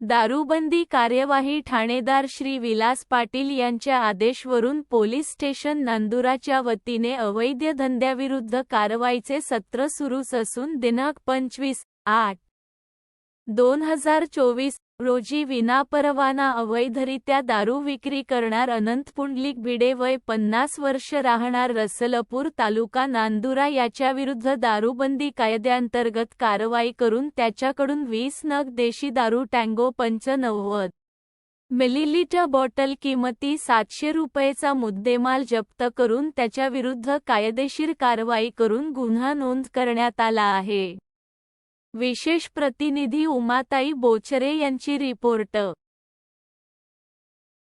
दारूबंदी कार्यवाही ठाणेदार श्री विलास पाटील यांच्या आदेशवरून पोलीस स्टेशन नांदुराच्या वतीने अवैध धंद्याविरुद्ध कारवाईचे सत्र सुरूच असून दिनांक पंचवीस आठ दोन हजार चोवीस रोजी विनापरवाना अवैधरित्या दारू विक्री करणार अनंत पुंडलिक भिडे वय पन्नास वर्ष राहणार रसलपूर तालुका नांदुरा याच्याविरुद्ध दारूबंदी कायद्याअंतर्गत कारवाई करून त्याच्याकडून वीस नग देशी दारू टँगो पंचनव्वद मिलीलिटर बॉटल किमती सातशे रुपयेचा मुद्देमाल जप्त करून त्याच्याविरुद्ध कायदेशीर कारवाई करून गुन्हा नोंद करण्यात आला आहे. विशेष प्रतिनिधी उमाताई बोचरे यांची रिपोर्ट.